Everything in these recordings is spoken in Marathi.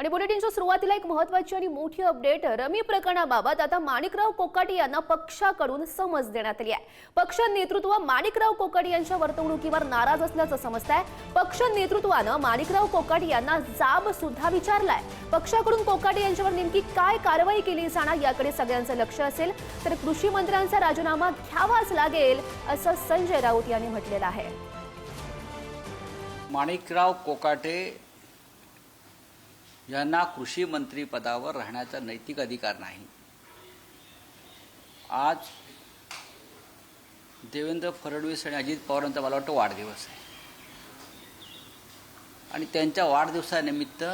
आणि बुलेटिनच्या सुरुवातीला एक महत्वाची आणि मोठी अपडेट रमी प्रकरणाबाबत आता माणिकराव कोकाटे यांना पक्षाकडून समज देण्यात आली आहे. पक्ष नेतृत्व माणिकराव कोकाटे यांच्या वर्तवणुकीवर नाराज असल्याचं समजत आहे पक्ष नेतृत्वानं माणिकराव कोकाटे यांना जाब सुद्धा विचारलाय. पक्षाकडून कोकाटे यांच्यावर नेमकी काय कारवाई केली जाणार याकडे सगळ्यांचं लक्ष असेल. तर कृषी मंत्र्यांचा राजीनामा घ्यावाच लागेल असं संजय राऊत यांनी म्हटलेलं आहे. माणिकराव कोकाटे यांना कृषी मंत्री पदावर राहण्याचा नैतिक अधिकार नाही. आज देवेंद्र फडणवीस आणि अजित पवारांचा मला वाटतं वाढदिवस आहे. आणि त्यांच्या वाढदिवसानिमित्त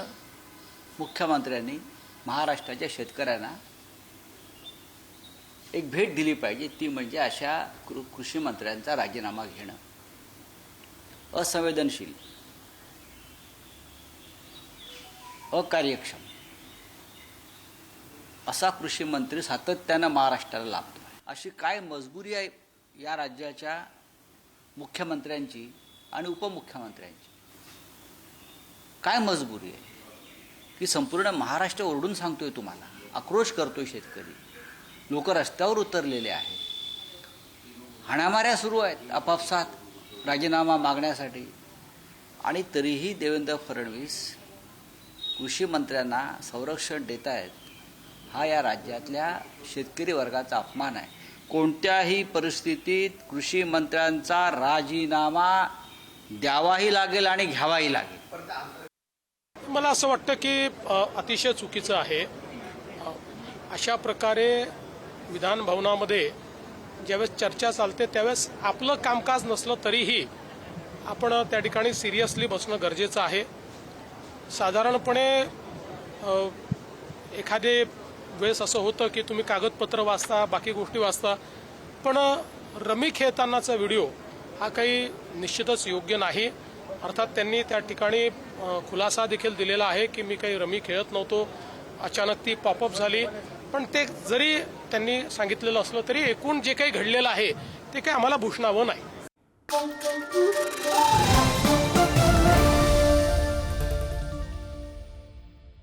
मुख्यमंत्र्यांनी महाराष्ट्राच्या शेतकऱ्यांना एक भेट दिली पाहिजे ती म्हणजे अशा कृ कृषी मंत्र्यांचा राजीनामा घेणं. असंवेदनशील. अकार्यक्षम. असा कृषी मंत्री सातत्यानं महाराष्ट्राला लाभतो. अशी काय मजबुरी आहे या राज्याच्या मुख्यमंत्र्यांची आणि उपमुख्यमंत्र्यांची? काय मजबुरी आहे? की संपूर्ण महाराष्ट्र ओरडून सांगतोय तुम्हाला. आक्रोश करतोय शेतकरी. लोक रस्त्यावर उतरलेले आहेत. हाणामाऱ्या सुरू आहेत आपापसात राजीनामा मागण्यासाठी. आणि तरीही देवेंद्र फडणवीस कृषी मंत्र्यांना संरक्षण देत आहेत हा या राज्यातल्या शेतकरी वर्गाचा अपमान आहे. कोणत्याही परिस्थितीत कृषी मंत्र्यांचा राजीनामा द्यावाही लागेल आणि घ्यावाही लागेल. मला असं वाटतं की अतिशय चुकीचं आहे. अशा प्रकारे विधान भवनामध्ये ज्यावेळेस चर्चा चालते त्यावेळेस आपलं कामकाज नसलं तरीही आपण त्या ठिकाणी सिरियसली बसणं गरजेचं आहे. साधारणपणे एखादे वेळेस असं होतं की तुम्ही कागदपत्र वाचता बाकी गोष्टी वाचता पण रमी खेळतानाचा व्हिडिओ हा काही निश्चितच योग्य नाही. अर्थात त्यांनी त्या ठिकाणी खुलासा देखील दिलेला आहे की मी काही रमी खेळत नव्हतो अचानक ती पॉपअप झाली. पण ते जरी त्यांनी सांगितलेलं असलं तरी एकूण जे काही घडलेलं आहे ते काही आम्हाला भूषणावं नाही.